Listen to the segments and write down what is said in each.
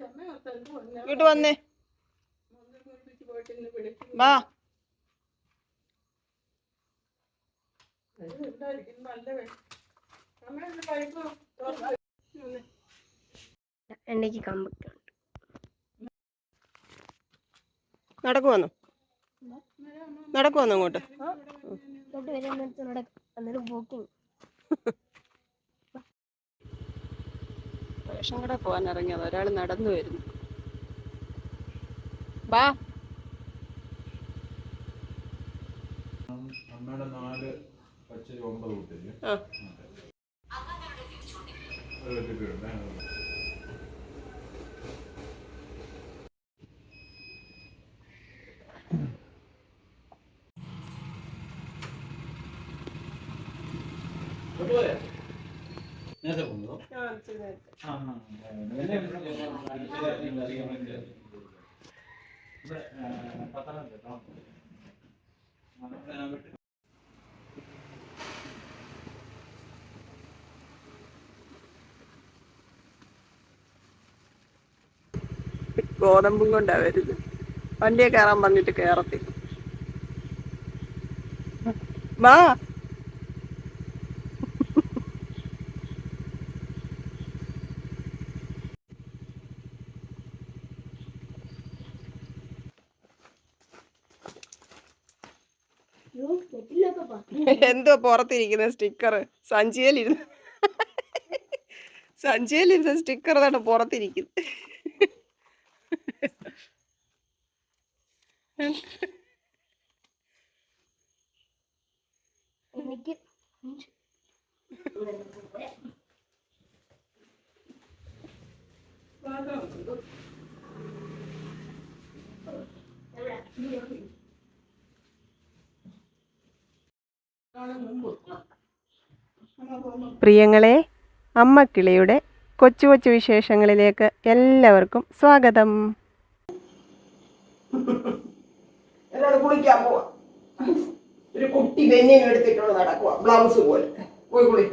ഇങ്ങോട്ട് വന്നേ. വാ. എണ്ണയ്ക്ക് കമ്പൊക്കെ ഉണ്ട്. നടക്കുവന്നു? നടക്കുവന്നു അങ്ങോട്ട്? നടക്കും. റേഷൻ കട പോകാൻ ഇറങ്ങിയത്. ഒരാൾ നടന്നു വരുന്നു. ബാ. അമ്മയുടെ നാല് പച്ചരി ഒമ്പത് കുട്ടിക്ക് ആ കിട്ടിയിട്ടുണ്ട് നേരത്തെ കൊണ്ടോ ആ പത്തനംതിട്ട ഗോതമ്പും കൊണ്ടാ വരുന്നത് വണ്ടിയെ കയറാൻ പറഞ്ഞിട്ട് കയറത്തില്ല. വാ എന്തോ പുറത്തിരിക്കുന്ന സ്റ്റിക്കർ സഞ്ചിയിലിരുന്ന് സഞ്ചിയിലിരുന്ന സ്റ്റിക്കർ തന്നെ പുറത്തിരിക്കുന്നു പ്രിയങ്ങളെ അമ്മക്കിളിയുടെ കൊച്ചു കൊച്ചു വിശേഷങ്ങളിലേക്ക് എല്ലാവർക്കും സ്വാഗതം. കുളിക്കാൻ പോവാ. ഒരു കുട്ടി ബെന്നിനെ എടുത്തിട്ടുള്ള നടക്കുക ബ്ലൗസ് പോലെ. പോയി കുളി.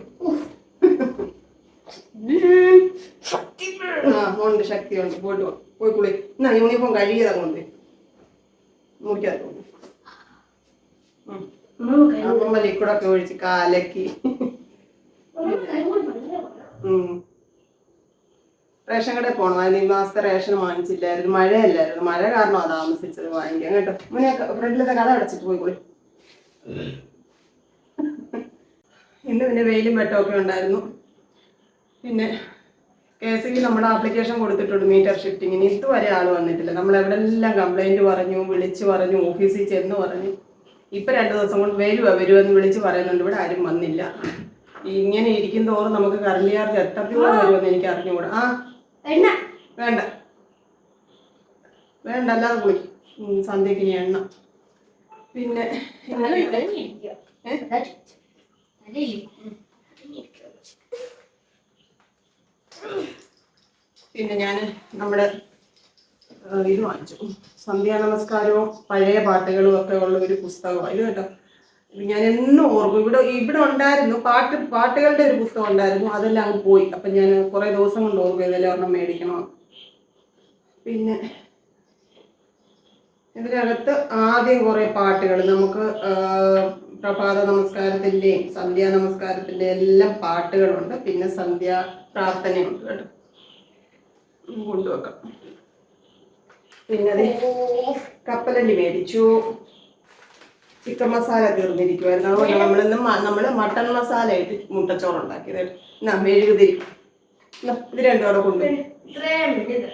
ആ ഉണ്ട് ശക്തിയുണ്ട്. പോയിട്ട്. പോയി കുളി. എന്നാ യൂണിഫോം കഴുകിയതാ കൊണ്ട് മുറിക്കാതെ കൊണ്ട് അമ്മമ്മ ലിക്വിഡൊക്കെ ഒഴിച്ച് കാലക്കി. റേഷൻ കടയിൽ പോകണം അതിന് ഈ മാസത്തെ റേഷൻ വാങ്ങിച്ചില്ലായിരുന്നു. മഴയല്ലായിരുന്നു. മഴ കാരണം അത് താമസിച്ചത് വാങ്ങിക്കാൻ. കേട്ടോ. മുന്നേ ഫ്രണ്ടിലത്തെ കഥ അടച്ചിട്ട് പോയി. ഇന്ന് പിന്നെ വെയിലും വെട്ടമൊക്കെ ഉണ്ടായിരുന്നു. പിന്നെ കെ എസ് ഇ നമ്മുടെ ആപ്ലിക്കേഷൻ കൊടുത്തിട്ടുണ്ട്. മീറ്റർ ഷിഫ്റ്റിങ്ങിന്. ഇതുവരെ ആൾ വന്നിട്ടില്ല. നമ്മൾ എവിടെല്ലാം കംപ്ലൈന്റ് പറഞ്ഞു വിളിച്ച് പറഞ്ഞു ഓഫീസിൽ ചെന്ന് പറഞ്ഞു. ഇപ്പൊ രണ്ട് ദിവസം കൊണ്ട് വരുവാ വരുമെന്ന് വിളിച്ച് പറയുന്നുണ്ട്. ഇവിടെ ആരും വന്നില്ല. ഇങ്ങനെ ഇരിക്കും തോറും നമുക്ക് കറണ്ട് ചാർജ് എത്ര രൂപ വരുമെന്ന് എനിക്ക് അറിഞ്ഞുകൂടാ. ആ. എണ്ണ. വേണ്ട. വേണ്ട അല്ലാതെ പോയി സന്ധ്യക്ക് ഇനി എണ്ണ. പിന്നെ. പിന്നെ ഞാൻ നമ്മുടെ ഇത് വാങ്ങിച്ചു സന്ധ്യാ നമസ്കാരവും പഴയ പാട്ടുകളും ഒക്കെ ഉള്ള ഒരു പുസ്തകമായിരുന്നു കേട്ടോ. ഞാൻ എന്നും ഓർക്കും. ഇവിടെ ഇവിടെ ഉണ്ടായിരുന്നു. പാട്ട് പാട്ടുകളുടെ ഒരു പുസ്തകം ഉണ്ടായിരുന്നു. അതെല്ലാം അങ്ങ് പോയി. അപ്പം ഞാൻ കുറേ ദിവസം കൊണ്ട് ഓർക്കും ഇതെല്ലാം ഒരെണ്ണം മേടിക്കണം. പിന്നെ ഇതിനകത്ത് ആദ്യം കുറേ പാട്ടുകൾ. നമുക്ക് പ്രഭാത നമസ്കാരത്തിന്റെയും സന്ധ്യാ നമസ്കാരത്തിന്റെയും എല്ലാം പാട്ടുകളുണ്ട്. പിന്നെ സന്ധ്യ പ്രാർത്ഥനയുണ്ട് കേട്ടോ. കൊണ്ടുവെക്കാം. പിന്നെ കപ്പലണ്ടി മേടിച്ചു. ചിക്കൻ മസാല തീർന്നിരിക്കും എന്നാണ് നമ്മളിന്ന് നമ്മൾ മട്ടൺ മസാല ആയിട്ട് മുട്ടച്ചോറ് ഉണ്ടാക്കിയത് എന്നാ മെഴുകുതിരി. ഇത് രണ്ടും അവിടെ കൊണ്ടുപോയി ഇത്.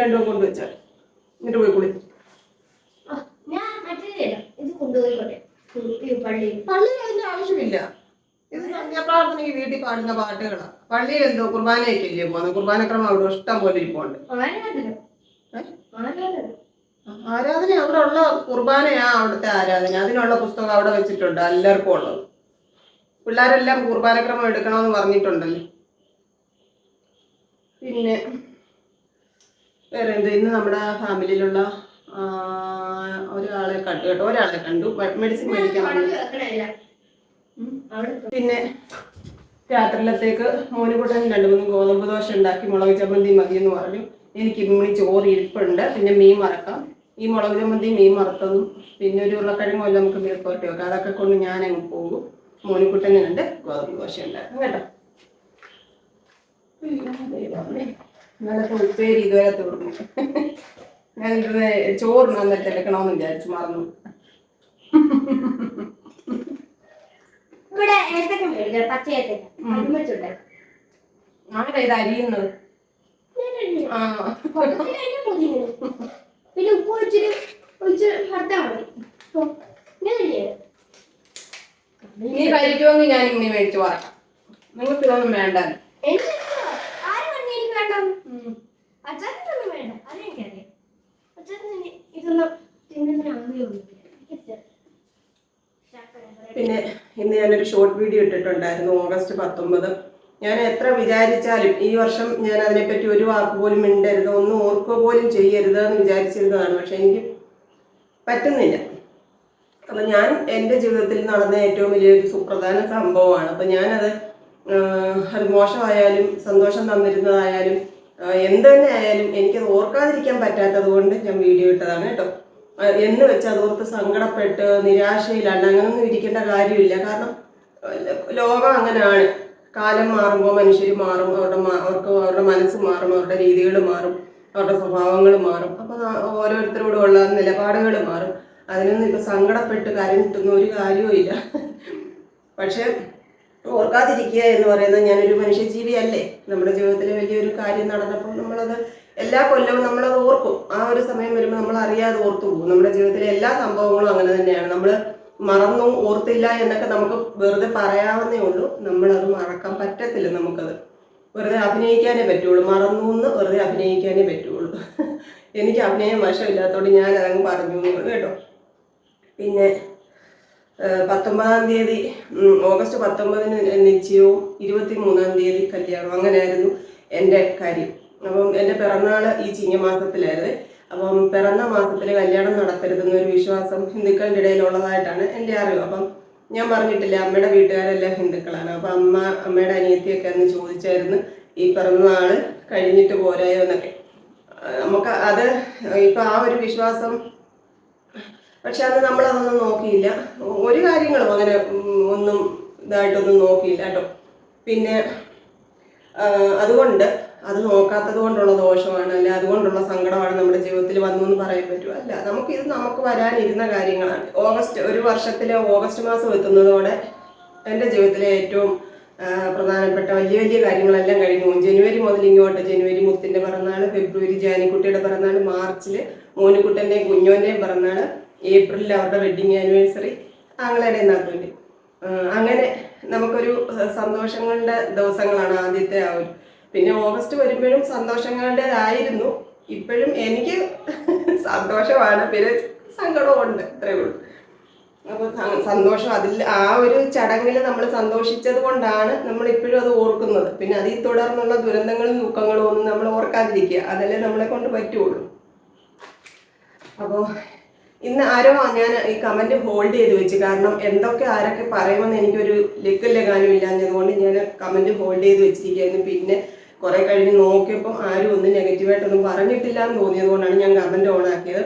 രണ്ടും കൊണ്ടുവച്ചാൽ എന്നിട്ട് പോയി കുളി. ഈ ആവശ്യമില്ല. ഇത് വീട്ടിൽ പാടുന്ന പാട്ടുകളാ. പള്ളിയിൽ എന്തോ കുർബാനയൊക്കെ ഇല്ലേ പോകുന്നത്. കുർബാനക്രമം അവിടെ ഇഷ്ടം പോലെ ഇരിപ്പുണ്ട്. ആരാധന അവിടെ ഉള്ള കുർബാനയാ അവിടുത്തെ ആരാധന. അതിനുള്ള പുസ്തകം അവിടെ വെച്ചിട്ടുണ്ട് എല്ലാവർക്കും ഉള്ളത്. പിള്ളേരെല്ലാം കുർബാനക്രമം എടുക്കണമെന്ന് പറഞ്ഞിട്ടുണ്ടല്ലേ? പിന്നെ വേറെ എന്ത് ഇന്ന് നമ്മുടെ ഫാമിലിയിലുള്ള ഒരാളെ കണ്ടു കേട്ടോ. ഒരാളെ കണ്ടു. മെഡിസിൻ മേടിക്കാൻ പിന്നെ രാത്രിയിലത്തേക്ക് മോനുകൂട്ടൻ രണ്ട് മൂന്ന് ഗോതമ്പ് ദോശ ഉണ്ടാക്കി മുളക് ചമ്മന്തി മതി എന്ന് പറഞ്ഞു. എനിക്ക് ഇമ്മിണി ചോറ് ഇരിപ്പുണ്ട്. പിന്നെ മീൻ മറക്കാം ഈ മുളക് ചമ്മന്തി മീൻ മറുത്തതും പിന്നെ ഒരു ഉരുളക്കിഴങ്ങ് പോലെ നമുക്ക് മീർക്കോട്ടി വെക്കാം. അതൊക്കെ കൊണ്ട് ഞാൻ അങ്ങ് പോകും മോനിക്കുട്ടനെ കണ്ട് ഗോതമ്പ് ദോശ ഉണ്ടാക്കും കേട്ടോ. ഇന്നലത്തെ ഉപ്പേരി ഇതുവരെ തീർന്നു. ഞാൻ ഇത് ചോറ് നന്നിട്ട് എടുക്കണമെന്ന് വിചാരിച്ചു മറന്നു. ആരാ ഇത് അരിയുന്നത്? ആ. പിന്നെ ഉപ്പ് ഒഴിച്ചിട്ട് ഒഴിച്ച് വറുത്താൽ മതി. കഴിക്കുമെങ്കിൽ ഞാൻ ഇങ്ങനെ മേടിച്ചു പറയാം നിങ്ങൾക്ക് ഇതൊന്നും വേണ്ട പിന്നെ ഇന്ന് ഞാനൊരു ഷോർട്ട് വീഡിയോ ഇട്ടിട്ടുണ്ടായിരുന്നു. ഓഗസ്റ്റ് പത്തൊമ്പത്. ഞാൻ എത്ര വിചാരിച്ചാലും ഈ വർഷം ഞാൻ അതിനെപ്പറ്റി ഒരു വാക്ക് പോലും മിണ്ടരുത് ഒന്നും ഓർക്കുക പോലും ചെയ്യരുത് എന്ന് വിചാരിച്ചിരുന്നതാണ്. പക്ഷെ എനിക്ക് പറ്റുന്നില്ല. അപ്പം ഞാൻ എന്റെ ജീവിതത്തിൽ നടന്ന ഏറ്റവും വലിയൊരു സുപ്രധാന സംഭവമാണ്. അപ്പം ഞാനത് അത് മോശമായാലും സന്തോഷം തന്നിരുന്നതായാലും എന്ത് തന്നെ ആയാലും എനിക്കത് ഓർക്കാതിരിക്കാൻ പറ്റാത്തത് കൊണ്ട് ഞാൻ വീഡിയോ ഇട്ടതാണ് കേട്ടോ. എന്ന് വെച്ച് അതോർത്ത് സങ്കടപ്പെട്ട് നിരാശയിലാണ് അങ്ങനൊന്നും ഇരിക്കേണ്ട കാര്യമില്ല. കാരണം ലോകം അങ്ങനെയാണ്. കാലം മാറുമ്പോൾ മനുഷ്യർ മാറും അവരുടെ അവർക്ക് അവരുടെ മനസ്സ് മാറും അവരുടെ രീതികൾ മാറും അവരുടെ സ്വഭാവങ്ങൾ മാറും. അപ്പോൾ ഓരോരുത്തരോടുമുള്ള നിലപാടുകൾ മാറും. അതിനൊന്നും ഇപ്പൊ സങ്കടപ്പെട്ട് കരഞ്ഞിട്ടൊന്നും ഒരു കാര്യവും ഇല്ല. പക്ഷെ ഓർക്കാതിരിക്കുക എന്ന് പറയുന്നത് ഞാനൊരു മനുഷ്യജീവിയല്ലേ? നമ്മുടെ ജീവിതത്തിൽ വലിയൊരു കാര്യം നടന്നപ്പോൾ നമ്മളത് എല്ലാ കൊല്ലവും നമ്മളത് ഓർക്കും. ആ ഒരു സമയം വരുമ്പോൾ നമ്മൾ അറിയാതെ ഓർത്തു പോകും നമ്മുടെ ജീവിതത്തിലെ എല്ലാ സംഭവങ്ങളും അങ്ങനെ തന്നെയാണ്. നമ്മൾ മറന്നു ഓർത്തില്ല എന്നൊക്കെ നമുക്ക് വെറുതെ പറയാവുന്നേ ഉള്ളൂ. നമ്മളത് മറക്കാൻ പറ്റത്തില്ല നമുക്കത്. വെറുതെ അഭിനയിക്കാനേ പറ്റുള്ളൂ. മറന്നു എന്ന് വെറുതെ അഭിനയിക്കാനേ പറ്റുള്ളൂ. എനിക്ക് അഭിനയം വശമില്ലാത്തതുകൊണ്ട് ഞാൻ അതങ്ങ് പറഞ്ഞു കേട്ടോ. പിന്നെ പത്തൊമ്പതാം തീയതി ഓഗസ്റ്റ് പത്തൊമ്പതിന് നിശ്ചയവും ഇരുപത്തി മൂന്നാം തീയതി കല്യാണം അങ്ങനെയായിരുന്നു എന്റെ കാര്യം. അപ്പം എന്റെ പിറന്നാൾ ഈ ചിങ്ങമാസത്തിലായിരുന്നു. അപ്പം പിറന്ന മാസത്തിൽ കല്യാണം നടത്തരുതെന്ന ഒരു വിശ്വാസം ഹിന്ദുക്കളുടെ ഇടയിലുള്ളതായിട്ടാണ് എന്റെ അറിവ്. അപ്പം ഞാൻ പറഞ്ഞിട്ടില്ല അമ്മയുടെ വീട്ടുകാരെല്ലാം ഹിന്ദുക്കളാണ്. അപ്പം അമ്മ അമ്മയുടെ അനിയത്തിയൊക്കെ അന്ന് ചോദിച്ചായിരുന്നു ഈ പിറന്നാൾ കഴിഞ്ഞിട്ട് പോരായോ എന്നൊക്കെ. നമുക്ക് അത് ഇപ്പം ആ ഒരു വിശ്വാസം പക്ഷെ അന്ന് നമ്മളതൊന്നും നോക്കിയില്ല. ഒരു കാര്യങ്ങളും അങ്ങനെ ഒന്നും ഇതായിട്ടൊന്നും നോക്കിയില്ല കേട്ടോ. പിന്നെ അതുകൊണ്ട് അത് നോക്കാത്തത് കൊണ്ടുള്ള ദോഷമാണ് അല്ലെ അതുകൊണ്ടുള്ള സങ്കടമാണ് നമ്മുടെ ജീവിതത്തിൽ വന്നു എന്ന് പറയാൻ പറ്റുമോ അല്ല നമുക്ക് ഇത് നമുക്ക് വരാനിരുന്ന കാര്യങ്ങളാണ്. ഓഗസ്റ്റ് ഒരു വർഷത്തിലെ ഓഗസ്റ്റ് മാസം എത്തുന്നതോടെ എന്റെ ജീവിതത്തിലെ ഏറ്റവും പ്രധാനപ്പെട്ട വലിയ വലിയ കാര്യങ്ങളെല്ലാം കഴിഞ്ഞു. ജനുവരി മുതൽ ഇങ്ങോട്ട് ജനുവരി മുത്തിന്റെ പിറന്നാൾ ഫെബ്രുവരി ജാനിക്കുട്ടിയുടെ പിറന്നാൾ മാർച്ചിൽ മോനുകുട്ടന്റെയും കുഞ്ഞോന്റെയും പിറന്നാൾ ഏപ്രിലിൽ അവരുടെ വെഡിങ് ആനിവേഴ്സറി ആങ്ങളയുടെ നാത്തൂന്റെ. അങ്ങനെ നമുക്കൊരു സന്തോഷങ്ങളുടെ ദിവസങ്ങളാണ് ആദ്യത്തെ ആ ഒരു പിന്നെ ഓഗസ്റ്റ് വരുമ്പോഴും സന്തോഷങ്ങളുടേതായിരുന്നു. ഇപ്പോഴും എനിക്ക് സന്തോഷമാണ്. പിന്നെ സങ്കടമുണ്ട് അത്രേ ഉള്ളൂ. അപ്പോൾ സന്തോഷം അതിൽ ആ ഒരു ചടങ്ങിൽ നമ്മൾ സന്തോഷിച്ചത് കൊണ്ടാണ് നമ്മൾ ഇപ്പോഴും അത് ഓർക്കുന്നത്. പിന്നെ അതിൽ തുടർന്നുള്ള ദുരന്തങ്ങളും ദുഃഖങ്ങളും ഒന്നും നമ്മൾ ഓർക്കാതിരിക്കുക. അതല്ലേ നമ്മളെ കൊണ്ട് പറ്റുള്ളൂ. അപ്പോൾ ഇന്ന് ആരോ ഞാൻ ഈ കമന്റ് ഹോൾഡ് ചെയ്ത് വെച്ച്. കാരണം എന്തൊക്കെ ആരൊക്കെ പറയുമെന്ന് എനിക്കൊരു ലക്കില്ല ഗാനം ഇല്ലാഞ്ഞതുകൊണ്ട് ഞാൻ കമന്റ് ഹോൾഡ് ചെയ്ത് വെച്ചിരിക്കുകയായിരുന്നു. പിന്നെ കുറെ കഴിഞ്ഞ് നോക്കിയപ്പോൾ ആരും ഒന്നും നെഗറ്റീവായിട്ടൊന്നും പറഞ്ഞിട്ടില്ല എന്ന് തോന്നിയത് കൊണ്ടാണ് ഞാൻ കമന്റ് ഓൺ ആക്കിയത്.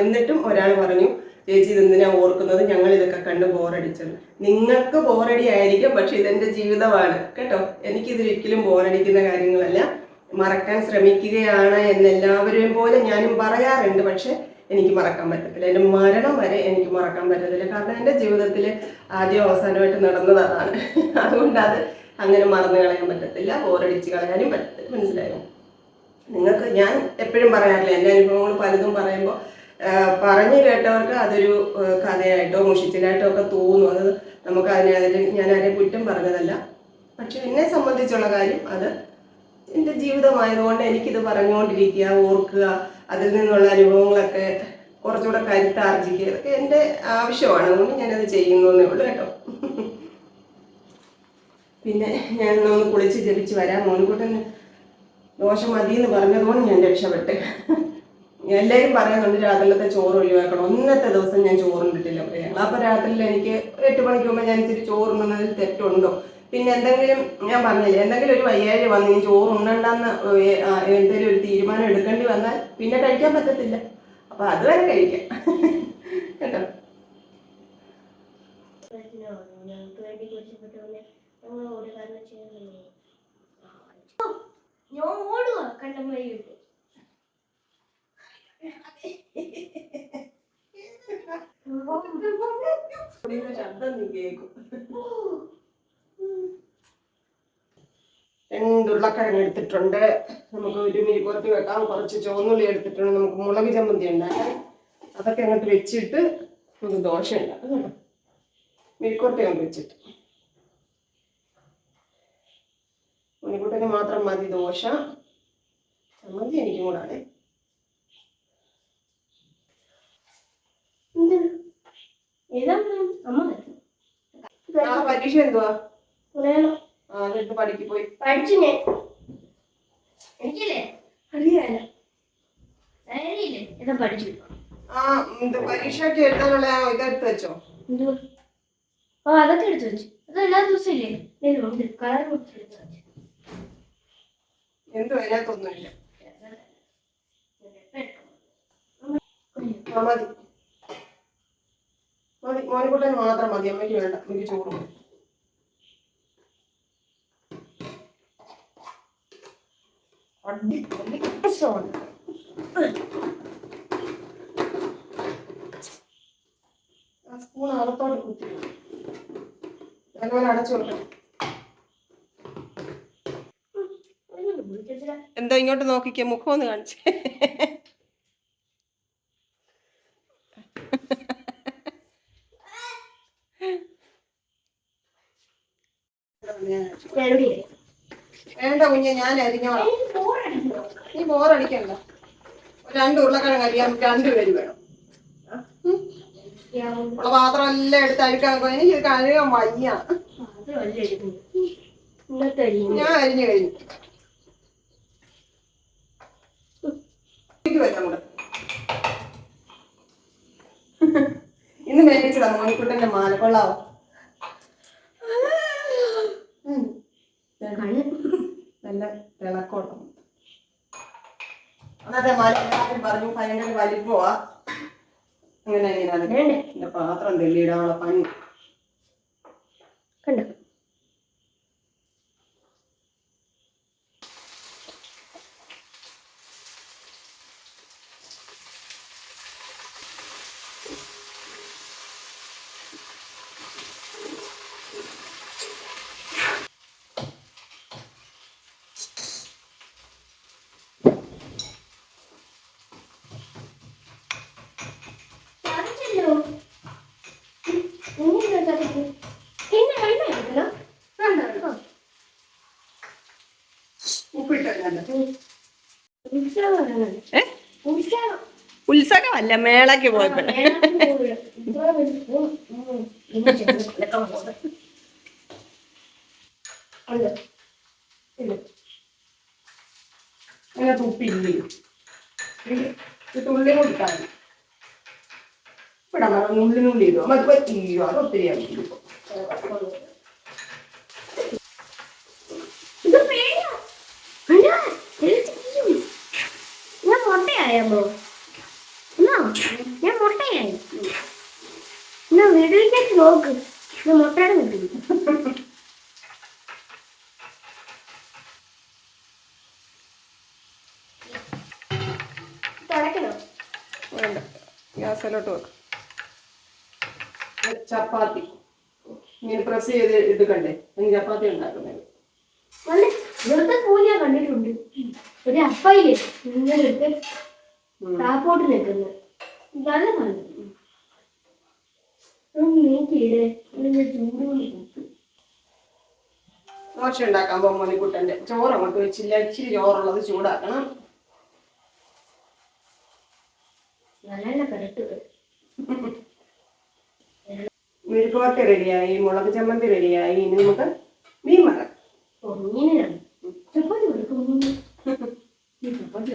എന്നിട്ടും ഒരാൾ പറഞ്ഞു ചേച്ചി ഇതെന്തിനാ ഓർക്കുന്നത്? ഞങ്ങൾ ഇതൊക്കെ കണ്ട് ബോറടിച്ചത് നിങ്ങൾക്ക് ബോറടി ആയിരിക്കും പക്ഷെ ഇതെന്റെ ജീവിതമാണ്. കേട്ടോ? എനിക്ക് എനിക്കിതൊരിക്കലും ബോറടിക്കുന്ന കാര്യങ്ങളല്ല. മറക്കാൻ ശ്രമിക്കുകയാണ് എന്നെല്ലാവരെയും പോലെ ഞാനും പറയാറുണ്ട് പക്ഷെ എനിക്ക് മറക്കാൻ പറ്റത്തില്ല. എന്റെ മരണം വരെ എനിക്ക് മറക്കാൻ പറ്റത്തില്ല. കാരണം എന്റെ ജീവിതത്തിൽ ആദ്യം അവസാനമായിട്ട് നടന്നത് അതാണ് അതുകൊണ്ട് അത് അങ്ങനെ മറന്നു കളയാൻ പറ്റത്തില്ല ബോറടിച്ച് കളയാനും പറ്റത്തില്ല. മനസ്സിലായോ? നിങ്ങൾക്ക് ഞാൻ എപ്പോഴും പറയാറില്ല എന്റെ അനുഭവങ്ങൾ പലതും പറയുമ്പോൾ പറഞ്ഞു കേട്ടവർക്ക് അതൊരു കഥയായിട്ടോ മുഷിച്ചിലായിട്ടോ ഒക്കെ തോന്നും. അത് നമുക്ക് അതിനെ അതിൽ ഞാൻ ആരെയും കുറ്റം പറഞ്ഞതല്ല. പക്ഷെ എന്നെ സംബന്ധിച്ചുള്ള കാര്യം അത് എന്റെ ജീവിതമായതുകൊണ്ട് എനിക്കിത് പറഞ്ഞുകൊണ്ടിരിക്കുക ഓർക്കുക അതിൽ നിന്നുള്ള അനുഭവങ്ങളൊക്കെ കുറച്ചുകൂടെ കരുത്താർജിക്കുക ഇതൊക്കെ എന്റെ ആവശ്യമാണ്. അതുകൊണ്ട് ഞാനത് ചെയ്യുന്നു എന്നേ ഉള്ളൂ കേട്ടോ. പിന്നെ ഞാൻ ഒന്ന് കുളിച്ച് ജപിച്ച് വരാം. മോനുകുട്ടൻ ദോശ മതി എന്ന് പറഞ്ഞതുകൊണ്ട് ഞാൻ രക്ഷപ്പെട്ട്. എല്ലാവരും പറയുന്നുണ്ട് രാത്രിയിലത്തെ ചോറ് ഒഴിവാക്കണം. ഒന്നത്തെ ദിവസം ഞാൻ ചോറുണ്ടിട്ടില്ല പ്രിയങ്ങൾ അപ്പോൾ രാത്രിയിൽ എനിക്ക് എട്ട് മണിക്ക് മുമ്പ് ഞാൻ ഇച്ചിരി ചോറുണ്ടെന്നതിൽ തെറ്റുണ്ടോ? പിന്നെ എന്തെങ്കിലും ഞാൻ പറഞ്ഞില്ലേ എന്തെങ്കിലും ഒരു വയ്യാഴ്ച വന്ന് ഈ ചോറ് ഉണ്ണണ്ടെന്ന് എന്തെങ്കിലും ഒരു തീരുമാനം എടുക്കേണ്ടി വന്നാൽ പിന്നെ കഴിക്കാൻ പറ്റത്തില്ല. അപ്പൊ അതുവരെ കഴിക്കാം. കേട്ടോ? ഞങ്ങൾ ഒരു ഞാൻ ഓടുക കണ്ടമായി വിട്ട് ഇതിന്റെ ശബ്ദം രണ്ട് ഉരുളക്കിഴങ്ങ് എടുത്തിട്ടുണ്ട്. നമുക്ക് ഒരു മിരിക്കുറത്തി വെക്കാം. കുറച്ച് ചുവന്നുള്ളി എടുത്തിട്ടുണ്ട്. നമുക്ക് മുളക് ചമ്മന്തി ഉണ്ടാക്കാം. അതൊക്കെ അങ്ങോട്ട് വെച്ചിട്ട് നമുക്ക് ദോശ ഉണ്ടാക്കാം മിരിക്കുറത്തി അങ്ങോട്ട് വെച്ചിട്ട്. മാത്രം മതി ദോശ. ചമ്മന്തി എനിക്കും. നാളെ പരീക്ഷ എന്തുവാ? അതെടുത്ത് പഠിക്ക് പോയി. പഠിച്ചു ഞാൻ. എനിക്കില്ലേ? അറിയാലോ. ഡയറിയില്ലേ? ഇതാ പഠിച്ചു. ആ ഇത് പരീക്ഷയ്ക്ക് എഴുതാനുള്ള ഇതെടുത്ത് വെച്ചോ. എന്തുവാ? ആ അതൊക്കെ എടുത്തു വെച്ചു. അത് എല്ലാ ദിവസവും ഇല്ലേ? കളർ കൊടുത്തു വെച്ചു. എന്തും അതിനകത്തൊന്നുമില്ല മതി. മതി മോനിക്കുട്ടൻ മാത്രം മതി. അമ്മയ്ക്ക് വേണ്ട. എനിക്ക് ചോറ് സ്പൂൺ അകത്തോട്ട് കുത്തി. നല്ലപോലെ അടച്ചു വെക്കണം. എന്തോ ഇങ്ങോട്ട് നോക്കിക്ക? മുഖം ഒന്ന് കാണിച്ചേ. വേണ്ട കുഞ്ഞെ ഞാൻ അരിഞ്ഞോളാം. നീ ബോറടിക്കണ്ട രണ്ട് ഉരുളക്കിഴങ്ങ് അരിയാൻ രണ്ടുപേര് വേണം. ഉം. ഉള്ള പാത്രം എല്ലാം എടുത്ത് അഴുക്കാൻ. എനിക്ക് കഴുകാൻ വയ്യ. ഞാൻ അരിഞ്ഞു കഴിഞ്ഞു. എനിക്ക് വെക്കാം കൂടെ ഇന്ന് മേടിച്ചതാ മോനിക്കുട്ടന്റെ മാല. കൊള്ളാവോ? നല്ല തിളക്കോട്ടം. അന്നത്തെ മാല എല്ലാവരും പറഞ്ഞു ഭയങ്കര വലിപ്പമാ അങ്ങനെ എന്റെ പാത്രം തെല്ലിയിടാനുള്ള പണി. കണ്ടോ ചതച്ചല്ലോ. ഇനി എന്താ ചതച്ചത്? പിന്നെ എണ്ണ ഒഴിക്കണം. വേണ്ട, വേണ്ട. ഉപ്പിട്ടല്ല ഉത്സവം വരണം. ഏ ഉത്സവം. ഉത്സവമല്ല മേളക്ക് പോയപ്പോ. വേണം പോവില്ല. ഉത്സവം വരും. ഉം, ഉം. ഇനി ചെന്ന് കിടക്കാൻ പോകുന്നു. ഉണ്ട്. ഇല്ല. അങ്ങനെ തുപ്പില്ലേ ഇത് തുള്ളി കൊടുത്താൽ മതി ഇടുക മതി പറ്റിയോ അത് ഒത്തിരി ആവും. ഇത് പേടിയാ. അല്ല, ഇത് ചെയ്യും. ഞാൻ മുട്ടയായമ്മോ എന്നാ ഞാൻ മുട്ടയായി എന്നാ വീട്ടിലേക്ക് നോക്ക് ഞാൻ മുട്ടയുടെ കിട്ടി തുടക്കണോ വേണ്ട ഗ്യാസിലോട്ട് വെക്കാം ഇത് ചപ്പാത്തി. ഇങ്ങനെ പ്രസ് ചെയ്ത് എടുക്കണ്ടേ എനിക്ക് ചപ്പാത്തി ഉണ്ടാക്കുന്നത്. ഇവിടുത്തെ ഞാൻ കണ്ടിട്ടുണ്ട്. ഒരു അപ്പയിൽ താപ്പോട്ട് നിൽക്കുന്നത്. നല്ല നീക്കിയിടെ കുത്തും. ദോശ ഉണ്ടാക്കാൻ പോകും മണിക്കുട്ടന്റെ ചോറ് അങ്ങോട്ട് വെച്ചില്ല. ഇച്ചിരി ചോറുള്ളത് ചൂടാക്കണം. നല്ല കരട്ട്. മെഴുക്കുവരട്ടി റെഡിയായി മുളക് ചമ്മന്തി റെഡിയായി ഇനി നമുക്ക് മീൻ മറക്കാം മീനാണ്. ചപ്പാത്തി ചപ്പാത്തി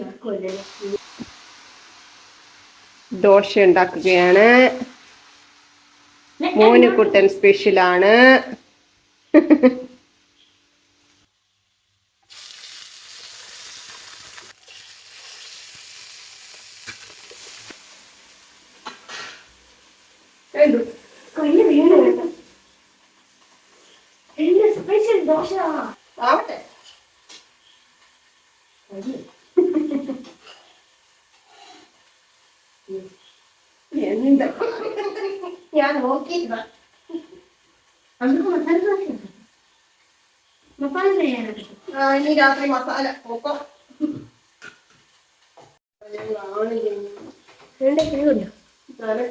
ദോശ ഉണ്ടാക്കുകയാണ്. മോനുകുട്ടൻ സ്പെഷ്യലാണ് എന്തു സ്പെഷ്യൽ ദോശ. ആവട്ടെ. എന്താ? ഞാൻ നോക്കിയില്ല. നമുക്ക് മസാല ദോശ. മസാല ചെയ്യാനാണ് ഇനി രാത്രി മസാല.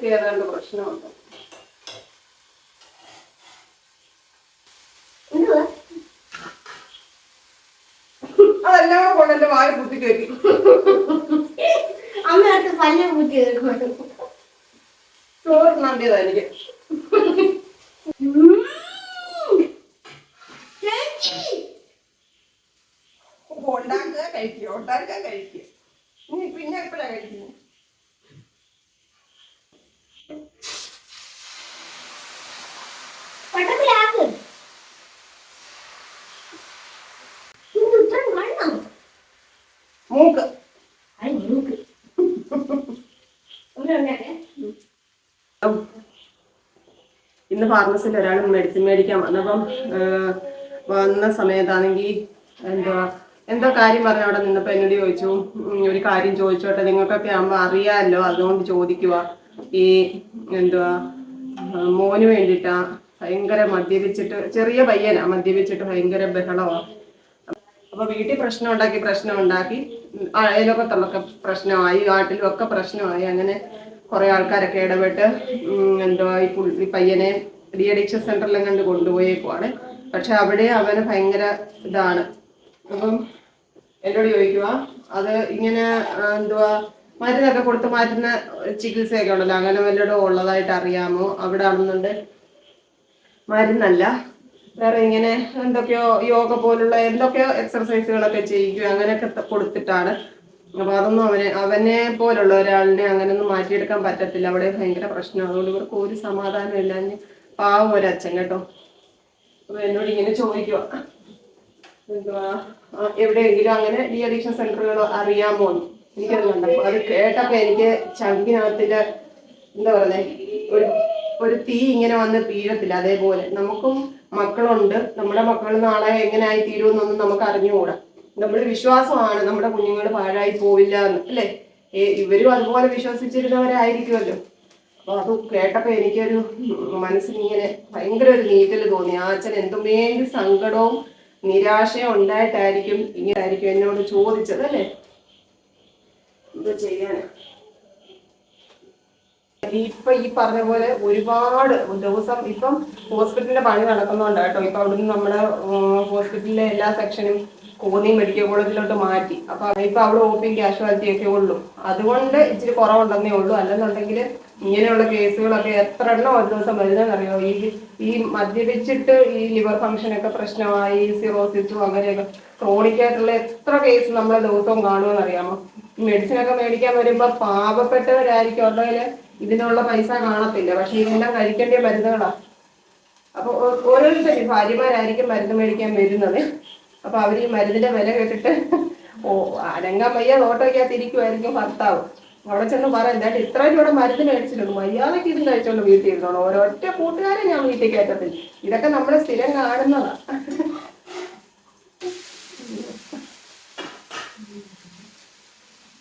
കയറേണ്ട പ്രശ്നമുണ്ട് എന്തുവാ അതെല്ലാം കൂടെ കൊണ്ട് എന്റെ വായ കുത്തി കയറ്റി. അമ്മ അടുത്ത് പല്ല് എടുക്കും ചോറ് നന്ദിയതാ എനിക്ക് ഉണ്ടാക്കുക കഴിക്കുക ഉണ്ടാക്കുക കഴിക്കുക. ഇനി പിന്നെ എപ്പോഴാ കഴിക്കുന്നത് പട്ടത്തിലാക്ക് ഇത് ഇത്രയും കാണണം മൂക്ക് അത് നോക്ക് ഇവിടെ ഉണ്ടാക്കേ ഇന്ന് ഫാർമസിയിൽ ഒരാൾ മെഡിസിൻ മേടിക്കാൻ വന്നപ്പം വന്ന സമയത്താണെങ്കിൽ എന്തുവാ എന്തോ കാര്യം പറഞ്ഞു അവിടെ നിന്നപ്പോൾ എന്നോട് ചോദിച്ചു ഒരു കാര്യം ചോദിച്ചോട്ടെ നിങ്ങൾക്കൊക്കെ ആകുമ്പോൾ അറിയാമല്ലോ അതുകൊണ്ട് ചോദിക്കുക ഈ എന്തുവാ മോന് വേണ്ടിയിട്ടാ ഭയങ്കര മദ്യപിച്ചിട്ട് ചെറിയ പയ്യനാ മദ്യപിച്ചിട്ട് ഭയങ്കര ബഹളമാണ് അപ്പൊ വീട്ടിൽ പ്രശ്നം ഉണ്ടാക്കി പ്രശ്നം ഉണ്ടാക്കി അയലൊക്കെ ആ, പ്രശ്നമായി നാട്ടിലും ഒക്കെ പ്രശ്നമായി അങ്ങനെ കുറെ ആൾക്കാരൊക്കെ ഇടപെട്ട് എന്തോ ഈ പുള്ളി പയ്യനെ ഡി അഡിക്ഷൻ സെന്ററിലും കണ്ട് കൊണ്ടുപോയേക്കുവാണ്. പക്ഷെ അവിടെ അവന് ഭയങ്കര ഇതാണ്. അപ്പം എന്നോട് ചോദിക്കുക അത് ഇങ്ങനെ എന്തുവാ മരുന്നൊക്കെ കൊടുത്ത് മാറ്റുന്ന ചികിത്സയൊക്കെ ഉണ്ടല്ലോ അങ്ങനെ വല്ലതും ഉള്ളതായിട്ട് അറിയാമോ? അവിടെ ആണെന്നുണ്ട്. മരുന്നല്ല വേറെ ഇങ്ങനെ എന്തൊക്കെയോ യോഗ പോലുള്ള എന്തൊക്കെയോ എക്സർസൈസുകളൊക്കെ ചെയ്യിക്കും അങ്ങനെയൊക്കെ കൊടുത്തിട്ടാണ്. അപ്പൊ അതൊന്നും അവനെ അവനെ പോലുള്ള ഒരാളിനെ അങ്ങനെയൊന്നും മാറ്റിയെടുക്കാൻ പറ്റത്തില്ല. അവിടെ ഭയങ്കര പ്രശ്നം അതുകൊണ്ട് ഇവർക്ക് ഒരു സമാധാനം ഇല്ല. ഇനി പാവം ഒരച്ഛൻ കേട്ടോ. അപ്പൊ എന്നോട് ഇങ്ങനെ ചോദിക്കുക എന്തുവാ? എവിടെയെങ്കിലും അങ്ങനെ ഡി അഡിക്ഷൻ സെന്ററുകളോ അറിയാമോ. എനിക്കറിയില്ല അപ്പൊ അത് കേട്ടപ്പോ എനിക്ക് ചങ്കിനകത്തിൽ എന്താ പറയുന്നേ? ഒരു ഒരു തീ ഇങ്ങനെ വന്ന് തീരത്തില്ല അതേപോലെ നമുക്കും മക്കളുണ്ട്. നമ്മുടെ മക്കൾ നാളെ എങ്ങനെ ആയി തീരുമെന്നൊന്നും നമുക്ക് അറിഞ്ഞുകൂടാ നമ്മുടെ വിശ്വാസമാണ്. നമ്മുടെ കുഞ്ഞുങ്ങൾ പാഴായി പോവില്ല എന്ന് അല്ലേ? ഇവരും അതുപോലെ വിശ്വസിച്ചിരുന്നവരായിരിക്കുമല്ലോ. അപ്പൊ അത് കേട്ടപ്പോ എനിക്കൊരു മനസ്സിന് മനസ്സിനിങ്ങനെ ഭയങ്കര ഒരു നീറ്റൽ തോന്നി. ആ അച്ഛൻ എന്തുമേലും സങ്കടവും നിരാശയും ഉണ്ടായിട്ടായിരിക്കും ഇങ്ങനെ ആയിരിക്കും എന്നോട് ചോദിച്ചത് അല്ലേ? എന്താ ചെയ്യാനാ ഇപ്പൊ ഈ പറഞ്ഞ പോലെ ഒരുപാട് ദിവസം ഇപ്പം ഹോസ്പിറ്റലിന്റെ പണി നടക്കുന്നുണ്ട് കേട്ടോ ഇപ്പൊ അവിടുന്ന് നമ്മുടെ ഹോസ്പിറ്റലിലെ എല്ലാ സെക്ഷനും കോന്നി മെഡിക്കൽ കോളേജിലോട്ട് മാറ്റി. അപ്പൊ ഇപ്പൊ അവിടെ പി കാഷ്വാലിറ്റി ഒക്കെ ഉള്ളൂ. അതുകൊണ്ട് ഇച്ചിരി കുറവുണ്ടെന്നേ ഉള്ളൂ. അല്ലെന്നുണ്ടെങ്കിൽ ഇങ്ങനെയുള്ള കേസുകളൊക്കെ എത്ര എണ്ണം ഒരു ദിവസം വരുന്നതെന്നറിയോ? ഈ ഈ മദ്യപിച്ചിട്ട് ഈ ലിവർ ഫംഗ്ഷൻ ഒക്കെ പ്രശ്നമായി സിറോസിസും അങ്ങനെയൊക്കെ ക്രോണിക് ആയിട്ടുള്ള എത്ര കേസ് നമ്മളെ ദിവസവും കാണുമെന്ന് അറിയാമോ മെഡിസിൻ ഒക്കെ മേടിക്കാൻ വരുമ്പോ പാവപ്പെട്ടവരായിരിക്കും അവരുടെ ഇതിനുള്ള പൈസ കാണത്തില്ല. പക്ഷെ ഇതെല്ലാം കഴിക്കേണ്ട മരുന്നുകളാ. അപ്പൊ ഓ- ഓരോരുത്തരും ഭാര്യമാരായിരിക്കും മരുന്ന് മേടിക്കാൻ വരുന്നത്. അപ്പൊ അവർ ഈ മരുന്നിന്റെ വില കേട്ടിട്ട് ഓ അനങ്ങാൻ വയ്യ ഓട്ടോയ്ക്കകത്ത് ഇരിക്കുമായിരിക്കും ഭർത്താവ്. അവിടെ ചെന്ന് പറയാം എന്തായിട്ട് ഇത്ര രൂപ മരുന്ന് മേടിച്ചിട്ടുണ്ട്. മര്യാദയ്ക്ക് ഇതും കഴിച്ചോണ്ട് വീട്ടിൽ ഇരുന്നോളൂ. ഒരൊറ്റ കൂട്ടുകാരെ ഞാൻ വീട്ടിൽ കയറ്റത്തില്ല. ഇതൊക്കെ നമ്മൾ സ്ഥിരം കാണുന്നതാ.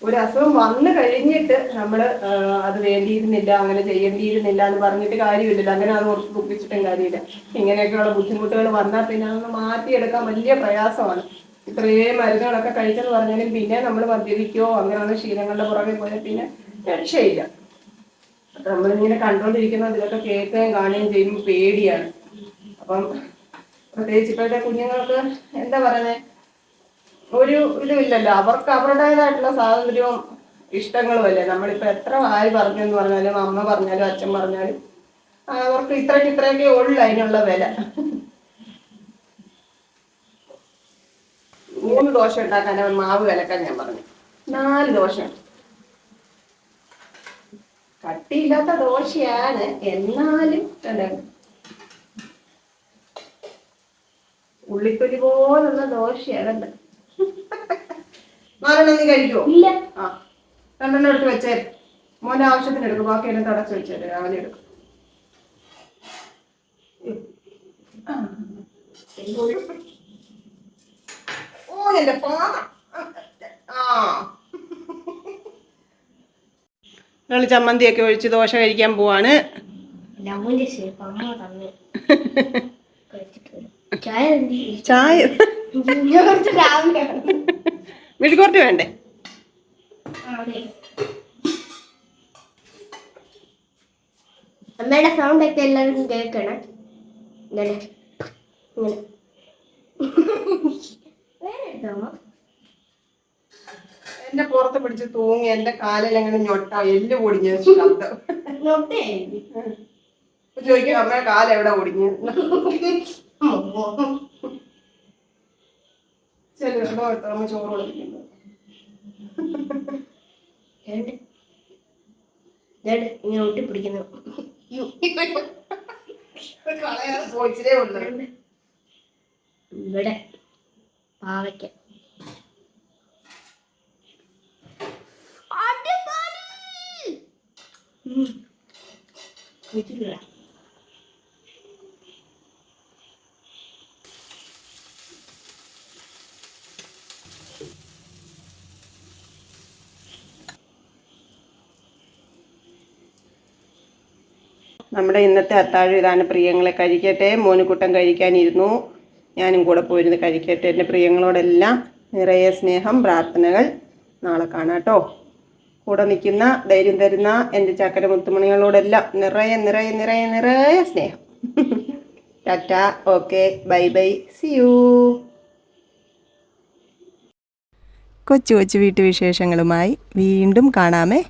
ഒരു അസുഖം വന്നു കഴിഞ്ഞിട്ട് നമ്മൾ അത് വേണ്ടിയിരുന്നില്ല അങ്ങനെ ചെയ്യേണ്ടിയിരുന്നില്ല എന്ന് പറഞ്ഞിട്ട് കാര്യമില്ലല്ലോ. അങ്ങനെ അത് കുറച്ച് ദുഃഖിച്ചിട്ടും കാര്യമില്ല. ഇങ്ങനെയൊക്കെയുള്ള ബുദ്ധിമുട്ടുകൾ വന്നാൽ പിന്നെ അതൊന്ന് മാറ്റിയെടുക്കാൻ വലിയ പ്രയാസമാണ്. ഇത്രയും മരുന്നുകളൊക്കെ കഴിച്ചെന്ന് പറഞ്ഞാലും പിന്നെ നമ്മൾ മദ്യപിക്കുകയോ അങ്ങനെയുള്ള ശീലങ്ങളുടെ പുറകെ പോയാൽ പിന്നെ രക്ഷയില്ല. നമ്മളിങ്ങനെ കണ്ടുകൊണ്ടിരിക്കുന്ന ഇതിലൊക്കെ കേൾക്കുകയും കാണുകയും ചെയ്യുമ്പോൾ പേടിയാണ്. അപ്പം പ്രത്യേകിച്ച് ഇപ്പോഴത്തെ കുഞ്ഞുങ്ങൾക്ക് എന്താ പറയുന്നത് ഒരു ഇതുമില്ലല്ലോ അവർക്ക് അവരുടേതായിട്ടുള്ള സ്വാതന്ത്ര്യവും ഇഷ്ടങ്ങളും അല്ലേ? നമ്മളിപ്പോ എത്ര ആയി പറഞ്ഞു എന്ന് പറഞ്ഞാലും അമ്മ പറഞ്ഞാലും അച്ഛൻ പറഞ്ഞാലും അവർക്ക് ഇത്രയ്ക്ക് ഇത്രയൊക്കെ ഉള്ളു അതിനുള്ള വില. മൂന്ന് ദോശ ഉണ്ടാക്കാൻ അവൻ മാവ് കലക്കാൻ ഞാൻ പറഞ്ഞു. നാല് ദോശ. കട്ടിയില്ലാത്ത ദോശയാണ്. എന്നാലും ഉള്ളിത്തൊലി പോലുള്ള ദോശയാണ് നാലെണ്ണം നീ കഴിക്കുവോ? ഇല്ല. ആ. രണ്ടെണ്ണം എടുത്ത് വെച്ചേ. മോന്റെ ആവശ്യത്തിന് എടുക്കും ബാക്കി എല്ലാം തടച്ചു വെച്ചേ രാവിലെ എടുക്കും. ഓ എന്റെ പാത്രം ആ. ഞങ്ങൾ ചമ്മന്തിയൊക്കെ ഒഴിച്ച് ദോശ കഴിക്കാൻ പോവാണ്. ചായ. മെഴുകുവരട്ടി വേണ്ടേ? അമ്മയുടെ സൗണ്ട് ഒക്കെ എല്ലാവരും കേൾക്കണം. ഇങ്ങനെ? എന്റെ പുറത്ത് പിടിച്ച് തൂങ്ങി എന്റെ കാലിൽ അങ്ങനെ ഞൊട്ട എല്ല് പൊടിഞ്ഞ ശബ്ദം. അപ്പൊ ചോദിക്കും അമ്മയുടെ കാൽ എവിടെ പൊടിഞ്ഞു? ചോറ്. രണ്ട്. ഇങ്ങനെ ഒട്ടി പിടിക്കുന്നു. ഇവിടെ പാവയ്ക്ക അടിപൊളി വെച്ചിട്ടില്ല. നമ്മുടെ ഇന്നത്തെ അത്താഴം ഇതാണ്. പ്രിയങ്ങളെ കഴിക്കട്ടെ. മോനുകുട്ടൻ കഴിക്കാനിരുന്നു. ഞാനും കൂടെ പോയിരുന്ന് കഴിക്കട്ടെ. എന്റെ പ്രിയങ്ങളോടെല്ലാം നിറയെ സ്നേഹം പ്രാർത്ഥനകൾ നാളെ കാണാം കേട്ടോ. കൂടെ നിൽക്കുന്ന ധൈര്യം തരുന്ന എന്റെ ചക്കര മുത്തുമണികളോടെല്ലാം നിറയെ നിറയെ നിറയെ നിറയെ സ്നേഹം. Tata. Okay. Bye bye. See you കൊച്ചു കൊച്ചു വീട്ടുവിശേഷങ്ങളുമായി വീണ്ടും കാണാമേ.